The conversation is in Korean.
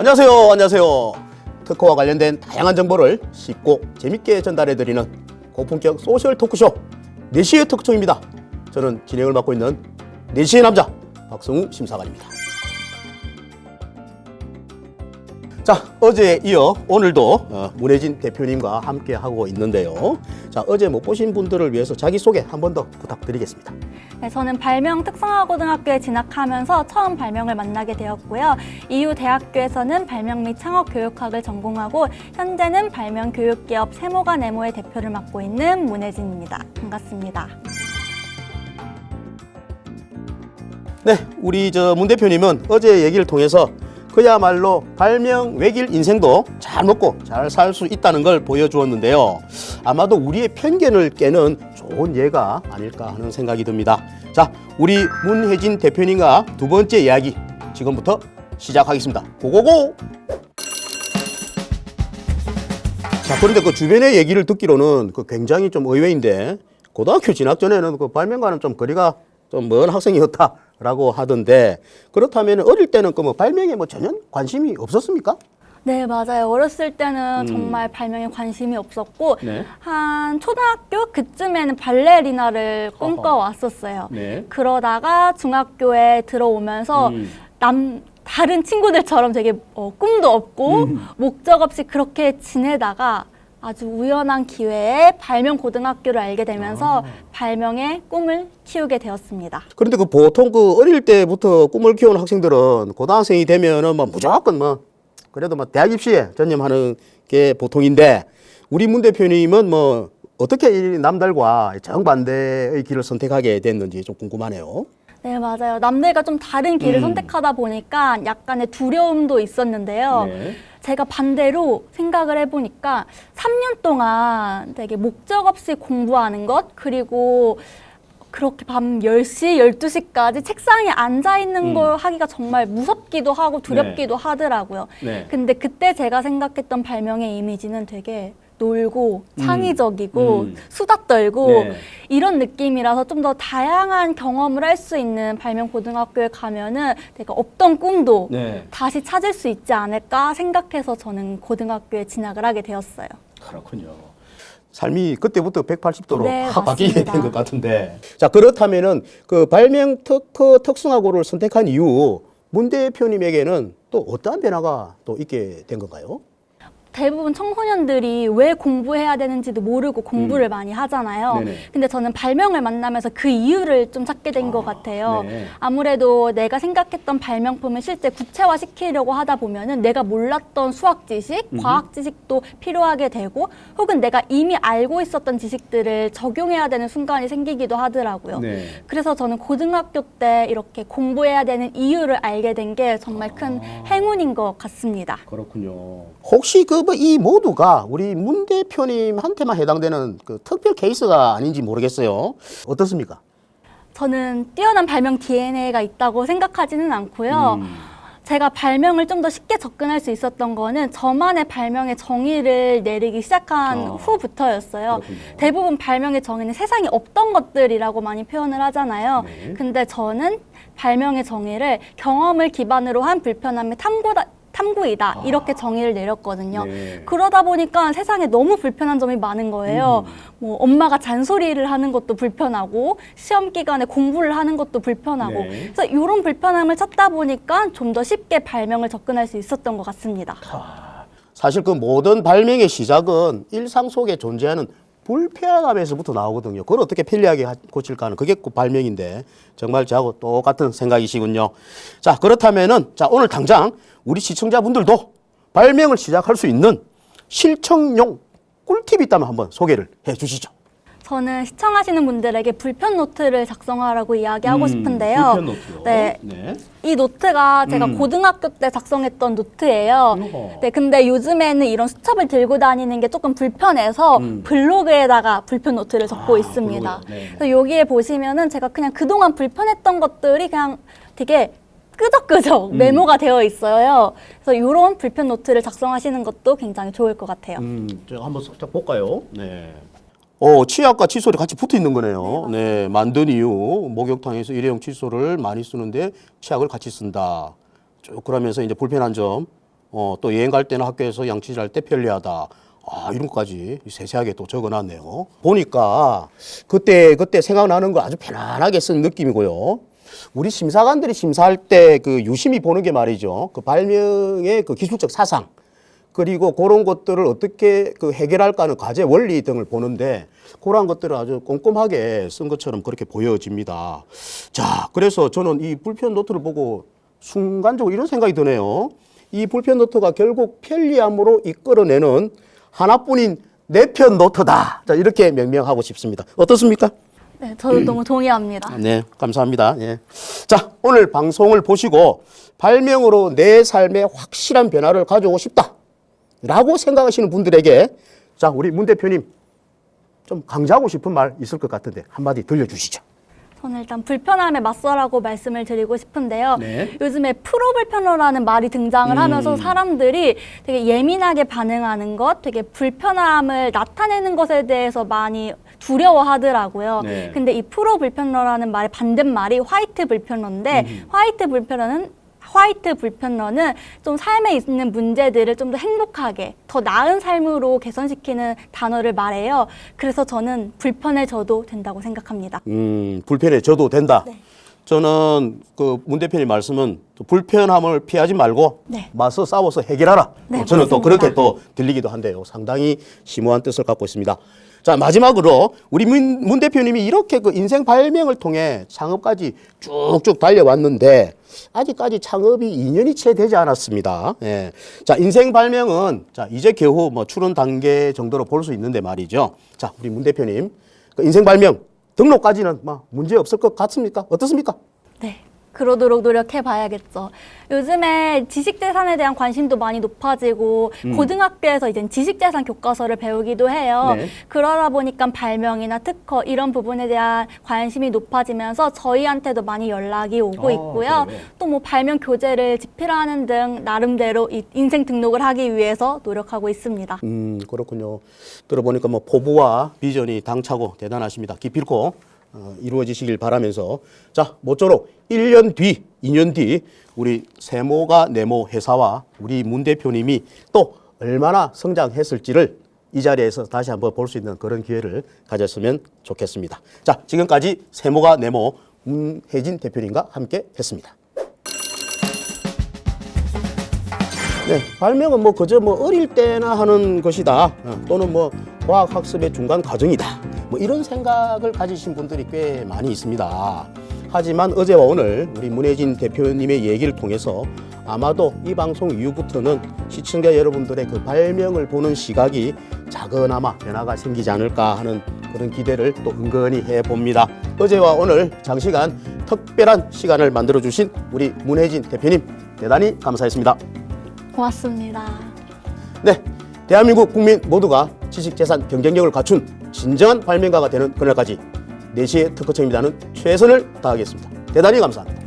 안녕하세요. 안녕하세요. 특허와 관련된 다양한 정보를 쉽고 재밌게 전달해드리는 고품격 소셜 토크쇼 4시의 특종입니다. 저는 진행을 맡고 있는 4시의 남자 박성우 심사관입니다. 자, 어제에 이어 오늘도 어, 문혜진 대표님과 함께 하고 있는데요. 자, 어제 못 보신 분들을 위해서 자기소개 한 번 더 부탁드리겠습니다. 네, 저는 발명 특성화고등학교에 진학하면서 처음 발명을 만나게 되었고요. 이후 대학교에서는 발명 및 창업 교육학을 전공하고 현재는 발명 교육 기업 세모가 네모의 대표를 맡고 있는 문혜진입니다. 반갑습니다. 네, 우리 저 문 대표님은 어제 얘기를 통해서 그야말로 발명 외길 인생도 잘 먹고 잘 살 수 있다는 걸 보여주었는데요. 아마도 우리의 편견을 깨는 좋은 예가 아닐까 하는 생각이 듭니다. 자, 우리 문혜진 대표님과 두 번째 이야기 지금부터 시작하겠습니다. 고고고! 자, 그런데 그 주변의 얘기를 듣기로는 그 굉장히 좀 의외인데 고등학교 진학 전에는 그 발명과는 좀 거리가 좀 먼 학생이었다라고 하던데 그렇다면 어릴 때는 그 뭐 발명에 뭐 전혀 관심이 없었습니까? 네, 맞아요. 어렸을 때는 정말 발명에 관심이 없었고 네. 한 초등학교 그쯤에는 발레리나를 꿈꿔왔었어요. 네. 그러다가 중학교에 들어오면서 음. 남 다른 친구들처럼 되게 어, 꿈도 없고 음. 목적 없이 그렇게 지내다가 아주 우연한 기회에 발명 고등학교를 알게 되면서 아. 발명의 꿈을 키우게 되었습니다. 그런데 그 보통 그 어릴 때부터 꿈을 키우는 학생들은 고등학생이 되면은 뭐 무조건 뭐 그래도 뭐 대학 입시에 전념하는 게 보통인데 우리 문 대표님은 뭐 어떻게 이 남들과 정반대의 길을 선택하게 됐는지 좀 궁금하네요. 네, 맞아요. 남들과 좀 다른 길을 음. 선택하다 보니까 약간의 두려움도 있었는데요. 네. 제가 반대로 생각을 해보니까 3년 동안 되게 목적 없이 공부하는 것, 그리고 그렇게 밤 10시, 12시까지 책상에 앉아 있는 음. 걸 하기가 정말 무섭기도 하고 두렵기도 하더라고요. 네. 근데 그때 제가 생각했던 발명의 이미지는 되게 놀고 창의적이고 음. 수다 떨고 네. 이런 느낌이라서 좀 더 다양한 경험을 할 수 있는 발명 고등학교에 가면은 내가 없던 꿈도 네. 다시 찾을 수 있지 않을까 생각해서 저는 고등학교에 진학을 하게 되었어요. 그렇군요. 삶이 그때부터 180도로 네, 확 바뀌게 맞습니다. 된것 같은데. 자, 그렇다면은 그 발명 특허 특성화고를 선택한 이후 문 대표님에게는 또 어떠한 변화가 또 있게 된 건가요? 대부분 청소년들이 왜 공부해야 되는지도 모르고 공부를 많이 하잖아요. 음. 네네. 근데 저는 발명을 만나면서 그 이유를 좀 찾게 된것 같아요. 네. 아무래도 내가 생각했던 발명품을 실제 구체화 시키려고 하다 보면은 내가 몰랐던 수학 지식, 과학 지식도 필요하게 되고 혹은 내가 이미 알고 있었던 지식들을 적용해야 되는 순간이 생기기도 하더라고요. 네. 그래서 저는 고등학교 때 이렇게 공부해야 되는 이유를 알게 된 게 정말 큰 행운인 것 같습니다. 그렇군요. 혹시 그 뭐이 모두가 우리 문 대표님한테만 해당되는 그 특별 케이스가 아닌지 모르겠어요. 어떻습니까? 저는 뛰어난 발명 DNA가 있다고 생각하지는 않고요. 음. 제가 발명을 좀 더 쉽게 접근할 수 있었던 거는 저만의 발명의 정의를 내리기 시작한 어. 후부터였어요. 그렇군요. 대부분 발명의 정의는 세상에 없던 것들이라고 많이 표현을 하잖아요. 네. 근데 저는 발명의 정의를 경험을 기반으로 한 불편함의 탐구다, 탐구이다. 이렇게 정의를 내렸거든요. 아. 네. 그러다 보니까 세상에 너무 불편한 점이 많은 거예요. 음. 뭐 엄마가 잔소리를 하는 것도 불편하고 시험 기간에 공부를 하는 것도 불편하고 네. 그래서 이런 불편함을 찾다 보니까 좀 더 쉽게 발명을 접근할 수 있었던 것 같습니다. 사실 그 모든 발명의 시작은 일상 속에 존재하는 불편함에서부터 나오거든요. 그걸 어떻게 편리하게 하- 고칠까 하는 그게 그 발명인데 정말 저하고 똑같은 생각이시군요. 자, 그렇다면은 자, 오늘 당장 우리 시청자분들도 발명을 시작할 수 있는 실천용 꿀팁이 있다면 한번 소개를 해 주시죠. 저는 시청하시는 분들에게 불편 노트를 작성하라고 이야기하고 음, 싶은데요. 불편 노트요. 네, 네. 이 노트가 제가 음. 고등학교 때 작성했던 노트예요. 어허. 네, 근데 요즘에는 이런 수첩을 들고 다니는 게 조금 불편해서 음. 블로그에다가 불편 노트를 적고 아, 있습니다. 블로그요. 네. 그래서 여기에 보시면은 제가 그냥 그동안 불편했던 것들이 그냥 되게 끄적끄적 음. 메모가 되어 있어요. 그래서 이런 불편 노트를 작성하시는 것도 굉장히 좋을 것 같아요. 음, 제가 한번 살짝 볼까요? 네. 어, 치약과 칫솔이 같이 붙어 있는 거네요. 네, 만든 이유 목욕탕에서 일회용 칫솔을 많이 쓰는데 치약을 같이 쓴다. 쭉 그러면서 이제 불편한 점 어, 또 여행 갈 때나 학교에서 양치질 할 때 편리하다. 아, 이런 것까지 세세하게 또 적어놨네요. 보니까 그때 그때 생각나는 거 아주 편안하게 쓴 느낌이고요. 우리 심사관들이 심사할 때 그 유심히 보는 게 말이죠. 그 발명의 그 기술적 사상 그리고 그런 것들을 어떻게 그 해결할까 하는 과제 원리 등을 보는데 그러한 것들을 아주 꼼꼼하게 쓴 것처럼 그렇게 보여집니다. 자, 그래서 저는 이 불편 노트를 보고 순간적으로 이런 생각이 드네요. 이 불편 노트가 결국 편리함으로 이끌어내는 하나뿐인 내편 노트다. 자, 이렇게 명명하고 싶습니다. 어떻습니까? 네, 저도 너무 동의합니다. 네, 감사합니다. 예. 자, 오늘 방송을 보시고 발명으로 내 삶에 확실한 변화를 가져오고 싶다. 라고 생각하시는 분들에게 자, 우리 문 대표님 좀 강조하고 싶은 말 있을 것 같은데 한마디 들려주시죠. 저는 일단 불편함에 맞서라고 말씀을 드리고 싶은데요. 네. 요즘에 프로 불편어라는 말이 등장을 음. 하면서 사람들이 되게 예민하게 반응하는 것, 되게 불편함을 나타내는 것에 대해서 많이 두려워하더라고요. 네. 근데 이 프로 불편러라는 말의 반대말이 화이트 불편러인데 음. 화이트 불편러는 화이트 불편러는 좀 삶에 있는 문제들을 좀 더 행복하게, 더 나은 삶으로 개선시키는 단어를 말해요. 그래서 저는 불편해져도 된다고 생각합니다. 음, 불편해져도 된다. 네. 저는 그 문 대표님 말씀은 또 불편함을 피하지 말고 네. 맞서 싸워서 해결하라. 네, 어, 저는 또 맞습니다. 그렇게 또 들리기도 한데요. 상당히 심오한 뜻을 갖고 있습니다. 자 마지막으로 우리 문, 문 대표님이 이렇게 그 인생 발명을 통해 창업까지 쭉쭉 달려왔는데 아직까지 창업이 2년이 채 되지 않았습니다. 예. 자 인생 발명은 자 이제 겨우 뭐 출원 단계 정도로 볼 수 있는데 말이죠. 자 우리 문 대표님 그 인생 발명 등록까지는 뭐 문제 없을 것 같습니까? 어떻습니까? 네. 그러도록 노력해 봐야겠죠. 요즘에 지식재산에 대한 관심도 많이 높아지고 고등학교에서 이제 지식재산 교과서를 배우기도 해요. 네. 그러다 보니까 발명이나 특허 이런 부분에 대한 관심이 높아지면서 저희한테도 많이 연락이 오고 아, 있고요. 또 뭐 발명 교재를 집필하는 등 나름대로 이 인생 등록을 하기 위해서 노력하고 있습니다. 음, 그렇군요. 들어보니까 뭐 포부와 비전이 당차고 대단하십니다. 기필코 어, 이루어지시길 바라면서 자, 모쪼록 1년 뒤, 2년 뒤 우리 세모가 네모 회사와 우리 문 대표님이 또 얼마나 성장했을지를 이 자리에서 다시 한번 볼 수 있는 그런 기회를 가졌으면 좋겠습니다. 자, 지금까지 세모가 네모 문혜진 대표님과 함께 했습니다. 네, 발명은 뭐 그저 뭐 어릴 때나 하는 것이다. 어, 또는 뭐 과학 학습의 중간 과정이다. 뭐 이런 생각을 가지신 분들이 꽤 많이 있습니다. 하지만 어제와 오늘 우리 문혜진 대표님의 얘기를 통해서 아마도 이 방송 이후부터는 시청자 여러분들의 그 발명을 보는 시각이 작은아마 변화가 생기지 않을까 하는 그런 기대를 또 은근히 해봅니다. 어제와 오늘 장시간 특별한 시간을 만들어 주신 우리 문혜진 대표님 대단히 감사했습니다. 고맙습니다. 네, 대한민국 국민 모두가 지식재산 경쟁력을 갖춘 진정한 발명가가 되는 그날까지 4시의 특허청입니다는 최선을 다하겠습니다. 대단히 감사합니다.